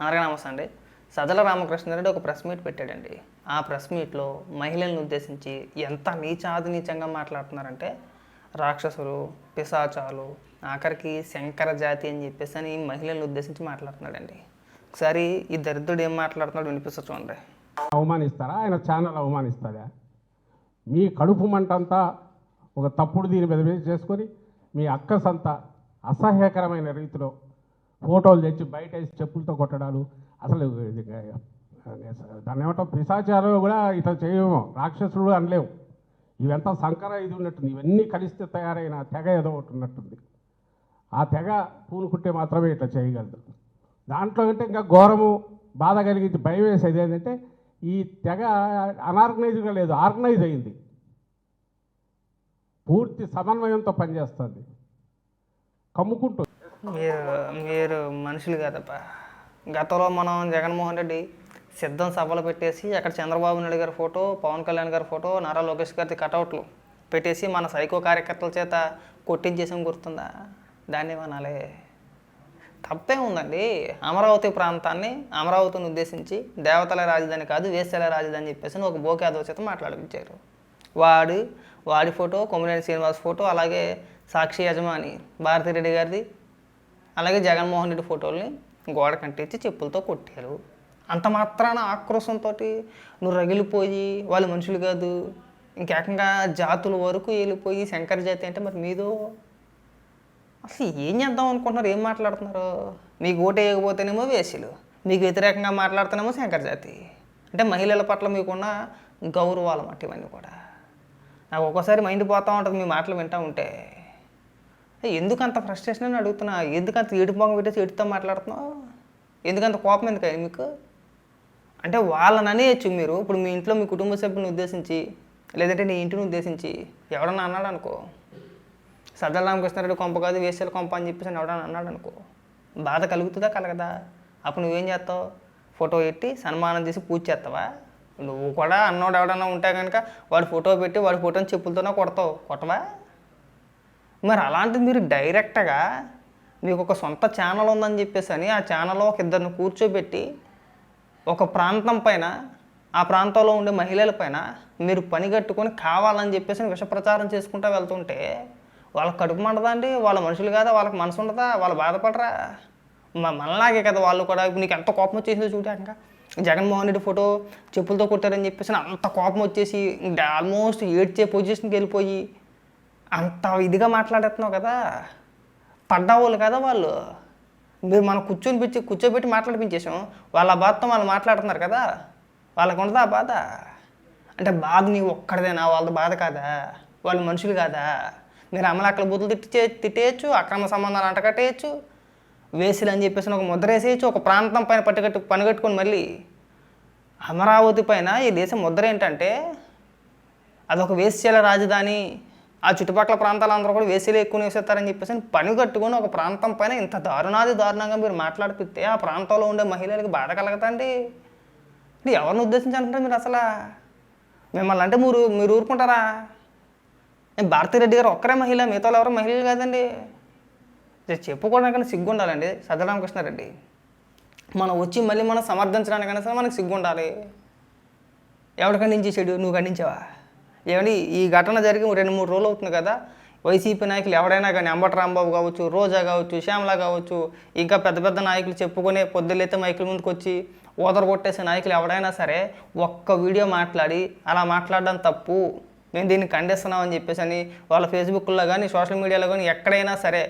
అందరికీ నమస్తే అండి సజల రామకృష్ణారెడ్డి ఒక ప్రెస్ మీట్ పెట్టాడండి. ఆ ప్రెస్ మీట్లో మహిళలను ఉద్దేశించి ఎంత నీచాది నీచంగా మాట్లాడుతున్నారంటే రాక్షసులు పిశాచాలు ఆఖరికి శంకర జాతి అని చెప్పేసి అని మహిళలను ఉద్దేశించి మాట్లాడుతున్నాడండి. ఒకసారి ఈ దరిద్రుడు ఏం మాట్లాడుతున్నాడు వినిపిస్తా చూడండి. అవమానిస్తారా? ఆయన ఛానల్ అవమానిస్తారా మీ కడుపు మంటంతా ఒక తప్పుడు దీని మీద చేసుకొని మీ అక్కసంతా అసహ్యకరమైన రీతిలో ఫోటోలు తెచ్చి బయట వేసి చెప్పులతో కొట్టడాలు. అసలు ఇది దాన్ని ఏమంటాం? పిశాచాలు కూడా ఇట్లా చేయము. రాక్షసుడు అనలేము ఇవంతా సంకర ఇది ఉన్నట్టుంది. ఇవన్నీ కలిస్తే తయారైన తెగ ఏదో ఒకటి ఉన్నట్టుంది. ఆ తెగ పూనుకుంటే మాత్రమే ఇట్లా చేయగలదు. దాంట్లో అంటే ఇంకా ఘోరము బాధ కలిగించి భయం వేసేది ఏంటంటే ఈ తెగ అనార్గనైజ్గా లేదు ఆర్గనైజ్ అయింది. పూర్తి సమన్వయంతో పనిచేస్తుంది. కమ్ముకుంటుంది. మీరు మీరు మనుషులు కాదప్పా గతంలో మనం జగన్మోహన్ రెడ్డి సిద్ధం సభలు పెట్టేసి అక్కడ చంద్రబాబు నాయుడు గారి ఫోటో పవన్ కళ్యాణ్ గారి ఫోటో నారా లోకేష్ గారి కటౌట్లు పెట్టేసి మన సైకో కార్యకర్తల చేత కొట్టించేసాం గుర్తుందా? దాన్ని మనలే. తప్పే ఉందండి. అమరావతి ప్రాంతాన్ని అమరావతిని ఉద్దేశించి దేవతల రాజధాని కాదు వేసల రాజధాని చెప్పేసి ఒక బోకేదో చేత మాట్లాడించారు వాడు వాడి ఫోటో కొమ్మినేని శ్రీనివాస్ ఫోటో అలాగే సాక్షి యజమాని భారతిరెడ్డి గారిది అలాగే జగన్మోహన్ రెడ్డి ఫోటోల్ని గోడ కంటించి చెప్పులతో కొట్టారు. అంత మాత్రాన ఆక్రోశంతో నువ్వు రగిలిపోయి వాళ్ళు మనుషులు కాదు ఇంకేకంగా జాతుల వరకు వెళ్ళిపోయి శంకర జాతి అంటే మరి మీదో అసలు ఏం చేద్దాం అనుకుంటున్నారు? ఏం మాట్లాడుతున్నారు? మీకు ఓటు వేయకపోతేనేమో వేసులు మీకు వ్యతిరేకంగా మాట్లాడుతున్నామో శంకర జాతి. అంటే మహిళల పట్ల మీకున్న గౌరవాలు అన్నమాట ఇవన్నీ కూడా. నాకు ఒక్కోసారి మైండ్ పోతూ ఉంటుంది మీ మాటలు వింటూ ఉంటే. ఎందుకు అంత ఫ్రస్ట్రేషన్ అని అడుగుతున్నా? ఎందుకు అంత ఏడు పొంగ పెట్టేసి ఏడుతో మాట్లాడుతున్నావు? ఎందుకంత కోపం ఎందుకు మీకు? అంటే వాళ్ళననే అనేయచ్చు మీరు. ఇప్పుడు మీ ఇంట్లో మీ కుటుంబ సభ్యులను ఉద్దేశించి లేదంటే నీ ఇంటిని ఉద్దేశించి ఎవడన్నా అన్నాడు అనుకో. సజ్జల రామకృష్ణారెడ్డి కొంప కాదు వేసేల కొంప అని చెప్పేసి అని ఎవడన్నా అన్నాడు అనుకో. బాధ కలుగుతుందా కలగదా? అప్పుడు నువ్వేం చేస్తావు? ఫోటో పెట్టి సన్మానం చేసి పూజ చేస్తావా? నువ్వు కూడా అన్నోడు ఎవడన్నా ఉంటే కనుక వాడి ఫోటో పెట్టి వాడి ఫోటోని చెప్పులతోనే కొడతావు. కొట్టవా? మరి అలాంటిది మీరు డైరెక్ట్గా మీకు ఒక సొంత ఛానల్ ఉందని చెప్పేసి అని ఆ ఛానల్లో ఒక ఇద్దరిని కూర్చోబెట్టి ఒక ప్రాంతం పైన ఆ ప్రాంతంలో ఉండే మహిళల పైన మీరు పని కట్టుకొని కావాలని చెప్పేసి విష ప్రచారం చేసుకుంటూ వెళ్తుంటే వాళ్ళకి కడుపు మండదా అండి? వాళ్ళ మనుషులు కాదా? వాళ్ళకి మనసు ఉండదా? వాళ్ళు బాధపడరా? మా మనలాగే కదా వాళ్ళు కూడా. ఇప్పుడు నీకు ఎంత కోపం వచ్చేసిందో చూడాక జగన్మోహన్ రెడ్డి ఫోటో చెప్పులతో కొట్టారని చెప్పేసి అంత కోపం వచ్చేసి ఆల్మోస్ట్ ఏడ్చే పొజిషన్కి వెళ్ళిపోయి అంత ఇదిగా మాట్లాడేస్తున్నావు కదా. పడ్డవాళ్ళు కదా వాళ్ళు. మీరు మనం కూర్చొని పిచ్చి కూర్చోబెట్టి మాట్లాడిపించేసాం వాళ్ళ బాధతో వాళ్ళు మాట్లాడుతున్నారు కదా. వాళ్ళకు ఉండదా ఆ బాధ? అంటే బాధ నీ ఒక్కడిదేనా? వాళ్ళ బాధ కాదా? వాళ్ళు మనుషులు కాదా? మీరు అమలాకల బుద్ధులు తిట్టి తిట్టేయచ్చు అక్రమ సంబంధాలు అంటకట్టేయచ్చు వేసులు అని చెప్పేసి ఒక ముద్ర వేసేయచ్చు ఒక ప్రాంతం పైన పట్టుకట్టు పనిగట్టుకొని మళ్ళీ అమరావతి పైన ఈ దేశం ముద్ర ఏంటంటే అదొక వేశ్యల రాజధాని ఆ చుట్టుపక్కల ప్రాంతాలందరూ కూడా వేసీలు ఎక్కువ నివసిస్తారని చెప్పేసి పని కట్టుకొని ఒక ప్రాంతం పైన ఇంత దారుణాది దారుణంగా మీరు మాట్లాడిపిస్తే ఆ ప్రాంతంలో ఉండే మహిళలకు బాధ కలగతండి ఎవరిని ఉద్దేశించి అంటారు మీరు అసలు? మిమ్మల్ని అంటే మీరు మీరు ఊరుకుంటారా? నేను భారతిరెడ్డి గారు ఒక్కరే మహిళ మిగతా ఎవరు మహిళలు కాదండి. చెప్పుకోవడానికైనా సిగ్గు ఉండాలండి సజ్జరామకృష్ణారెడ్డి మనం వచ్చి మళ్ళీ మనం సమర్థించడానికైనా సరే మనకు సిగ్గు ఉండాలి ఎవడు ఖండించేసాడు నువ్వు ఖండించావా? ఏమండి ఈ ఘటన జరిగి రెండు మూడు రోజులు అవుతుంది కదా. వైసీపీ నాయకులు ఎవడైనా కానీ అంబటి రాంబాబు కావచ్చు రోజా కావచ్చు శ్యామల కావచ్చు ఇంకా పెద్ద పెద్ద నాయకులు చెప్పుకునే పొద్దులైతే మైకుల ముందుకు వచ్చి ఓదర కొట్టేసే నాయకులు ఎవడైనా సరే ఒక్క వీడియో మాట్లాడి అలా మాట్లాడడం తప్పు. మేము దీన్ని ఖండిస్తున్నామని చెప్పేసి అని వాళ్ళ ఫేస్బుక్లో కానీ సోషల్ మీడియాలో కానీ ఎక్కడైనా సరే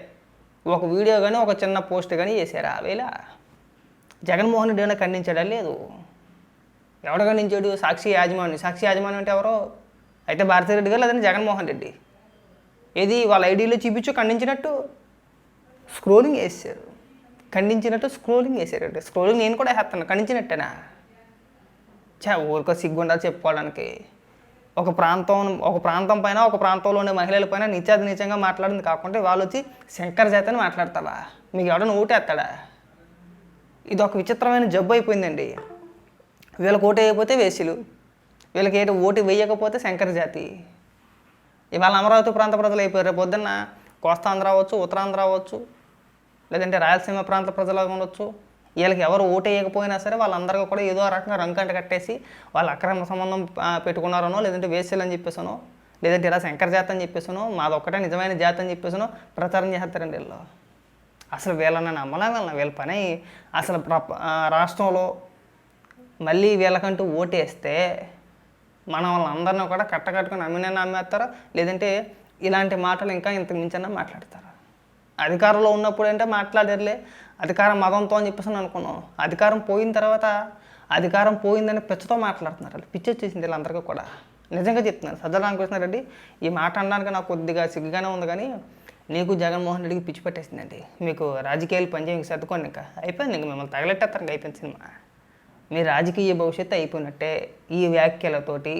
ఒక వీడియో కానీ ఒక చిన్న పోస్ట్ కానీ చేశారా వేళ జగన్మోహన్ రెడ్డి ఏమైనా ఖండించాడా? లేదు. ఎవడు ఖండించాడు? సాక్షి యాజమాన్యం. సాక్షి యాజమాన్యం అంటే ఎవరో అయితే భారతిరెడ్డి గారు లేదంటే జగన్మోహన్ రెడ్డి. ఏది వాళ్ళ ఐడీలో చూపించు ఖండించినట్టు స్క్రోలింగ్ వేసారు ఖండించినట్టు స్క్రోలింగ్ వేసారండి స్క్రోలింగ్ నేను కూడా వేస్తాను ఖండించినట్టేనా? చా ఊరికో సిగ్గుండాలి చెప్పుకోవడానికి. ఒక ప్రాంతం ఒక ప్రాంతం పైన ఒక ప్రాంతంలో ఉండే మహిళల పైన నిత్యాది నీచంగా మాట్లాడింది కాకుండా వాళ్ళు వచ్చి శంకర్ చేతని మాట్లాడతావా? మీకు ఎవడన్నా ఓటేస్తాడా ఇది ఒక విచిత్రమైన జబ్బు అయిపోయిందండి. వీళ్ళకి ఓటు అయిపోతే వేసులు. వీళ్ళకి ఏంటి ఓటు వేయకపోతే శంకర జాతి. ఇవాళ అమరావతి ప్రాంత ప్రజలు అయిపోయారు. రేపు పొద్దున్న కోస్తాంధ్ర అవ్వచ్చు ఉత్తరాంధ్ర అవ్వచ్చు లేదంటే రాయలసీమ ప్రాంత ప్రజలు ఉండొచ్చు. వీళ్ళకి ఎవరు ఓటు వేయకపోయినా సరే వాళ్ళందరికీ కూడా ఏదో రకంగా రంకంట కట్టేసి వాళ్ళు అక్రమ సంబంధం పెట్టుకున్నారనో లేదంటే వేసేయాలని చెప్పేసానో లేదంటే ఇలా శంకర జాతి అని చెప్పేసానో మాదొక్కటే నిజమైన జాతి అని చెప్పేసానో ప్రచారం చేస్తారండి వీళ్ళు. అసలు వీళ్ళని నమ్మలేదన్న వీళ్ళ పని అసలు రాష్ట్రంలో మళ్ళీ వీళ్ళకంటూ ఓటేస్తే మన వాళ్ళందరినీ కూడా కట్టకట్టుకుని నమ్మినా నమ్మేస్తారా? లేదంటే ఇలాంటి మాటలు ఇంకా ఇంత మించన్నా మాట్లాడతారా? అధికారంలో ఉన్నప్పుడు అంటే మాట్లాడారులే అధికారం మదంతో అని చెప్పేసి అనుకున్నాం. అధికారం పోయిన తర్వాత అధికారం పోయిందని పిచ్చతో మాట్లాడుతున్నారు. వాళ్ళు పిచ్చి వచ్చేసింది వీళ్ళందరికీ కూడా. నిజంగా చెప్తున్నారు సజ్జల రామకృష్ణారెడ్డి ఈ మాట అనడానికి నాకు కొద్దిగా సిగ్గుగానే ఉంది కానీ నీకు జగన్మోహన్ రెడ్డికి పిచ్చి పట్టేసిందండి. మీకు రాజకీయాలు పనిచేయక సర్దుకోండి ఇంకా. అయిపోయింది ఇంకా. మిమ్మల్ని తగలెట్టేస్తారు ఇంకా. అయిపోయింది సినిమా. మీ రాజకీయ భవిష్యత్తు అయిపోయినట్టే ఈ వ్యాఖ్యలతోటి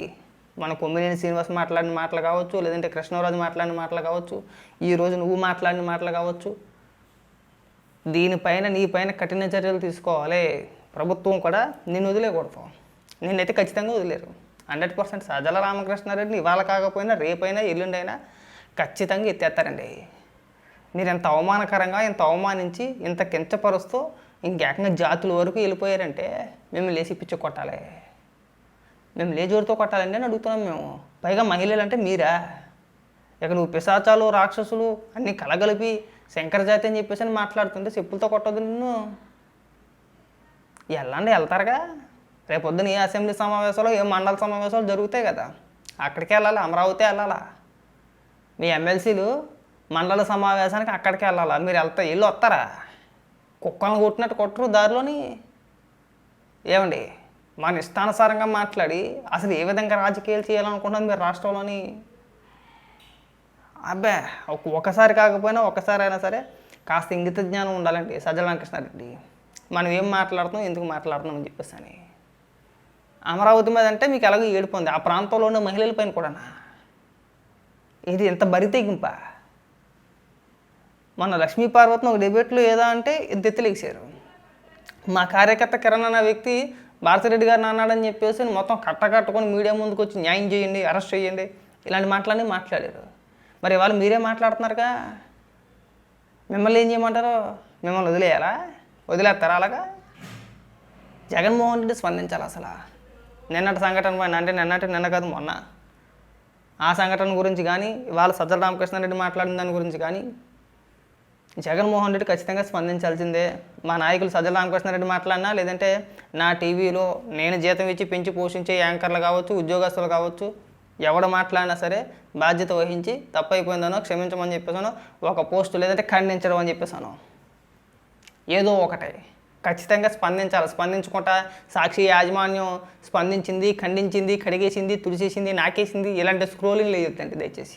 మన కొమ్మినేని శ్రీనివాస్ మాట్లాడిన మాటలు కావచ్చు లేదంటే కృష్ణరాజు మాట్లాడిన మాటలు కావచ్చు ఈ రోజు నువ్వు మాట్లాడిన మాటలు కావచ్చు. దీనిపైన నీ పైన కఠిన చర్యలు తీసుకోవాలి. ప్రభుత్వం కూడా నిన్ను వదిలేకూడదు. నిన్నైతే ఖచ్చితంగా వదిలేరు. హండ్రెడ్ పర్సెంట్ సజల రామకృష్ణారెడ్డి ఇవాళ కాకపోయినా రేపైనా ఎల్లుండైనా ఖచ్చితంగా ఎత్తేస్తారండి. మీరు ఎంత అవమానకరంగా ఇంత అవమానించి ఇంత కించపరుస్తూ ఇంకేకంగా జాతుల వరకు వెళ్ళిపోయారంటే మేము లేచి పిచ్చి కొట్టాలి. మేము లేజోడితో కొట్టాలండి అని అడుగుతున్నాం మేము. పైగా మహిళలు అంటే మీరా? ఇక నువ్వు పిశాచాలు రాక్షసులు అన్నీ కలగలిపి శంకరజాతి అని చెప్పేసి అని మాట్లాడుతుంటే చెప్పులతో కొట్టదు నిన్ను. వెళ్ళండి వెళ్తారుగా? రేపొద్దున ఏ అసెంబ్లీ సమావేశాలు ఏ మండల సమావేశాలు జరుగుతాయి కదా? అక్కడికి వెళ్ళాలి? అమరావతి వెళ్ళాలా? మీ ఎమ్మెల్సీలు మండల సమావేశానికి అక్కడికి వెళ్ళాలా? మీరు వెళ్తా వెళ్ళి వస్తారా? కుక్కలను కొట్టినట్టు కొట్టరు దారిలోని. ఏమండి మన ఇష్టానుసారంగా మాట్లాడి అసలు ఏ విధంగా రాజకీయాలు చేయాలనుకుంటున్నారు మీరు రాష్ట్రంలోని? అబ్బే ఒక- ఒకసారి కాకపోయినా ఒకసారి అయినా సరే కాస్త ఇంగిత జ్ఞానం ఉండాలండి సజ్జల వెంకృష్ణారెడ్డి మనం ఏం మాట్లాడుతున్నాం ఎందుకు మాట్లాడుతున్నాం అని చెప్పేసి అని. అమరావతి మీద అంటే మీకు ఎలాగో ఏడిపోయింది ఆ ప్రాంతంలో ఉన్న మహిళల పైన కూడానా? ఇది ఎంత బరి మన లక్ష్మీ పార్వతిని ఒక డిబేట్లో ఏదా అంటే ఎత్తెత్తలేసారు మా కార్యకర్త కిరణ్ అన్న వ్యక్తి భారతిరెడ్డి గారిని అన్నాడని చెప్పేసి మొత్తం కట్టకట్టుకొని మీడియా ముందుకు వచ్చి న్యాయం చేయండి అరెస్ట్ చేయండి ఇలాంటి మాటలన్నీ మాట్లాడారు. మరి వాళ్ళు మీరే మాట్లాడుతున్నారుగా? మిమ్మల్ని ఏం చేయమంటారు? మిమ్మల్ని వదిలేయాలా? వదిలేస్తారా అలాగా? జగన్మోహన్ రెడ్డి స్పందించాలి అసలు? నిన్నటి సంఘటన పైన అంటే నిన్నటి నిన్న కాదు మొన్న. ఆ సంఘటన గురించి కానీ వాళ్ళ సజ్జల రామకృష్ణారెడ్డి మాట్లాడిన దాని గురించి కానీ జగన్మోహన్ రెడ్డి ఖచ్చితంగా స్పందించాల్సిందే. మా నాయకులు సజ్జల రామకృష్ణారెడ్డి మాట్లాడినా లేదంటే నా టీవీలో నేను జీతం ఇచ్చి పెంచి పోషించే యాంకర్లు కావచ్చు ఉద్యోగస్తులు కావచ్చు ఎవడు మాట్లాడినా సరే బాధ్యత వహించి తప్పైపోయిందనో క్షమించమని చెప్పేసాను ఒక పోస్ట్ లేదంటే ఖండించడం అని చెప్పేసాను. ఏదో ఒకటే. ఖచ్చితంగా స్పందించాలి. స్పందించుకుంటా సాక్షి యాజమాన్యం స్పందించింది ఖండించింది కడిగేసింది తుడిచేసింది నాకేసింది ఇలాంటి స్క్రోలింగ్ లేదండి దయచేసి.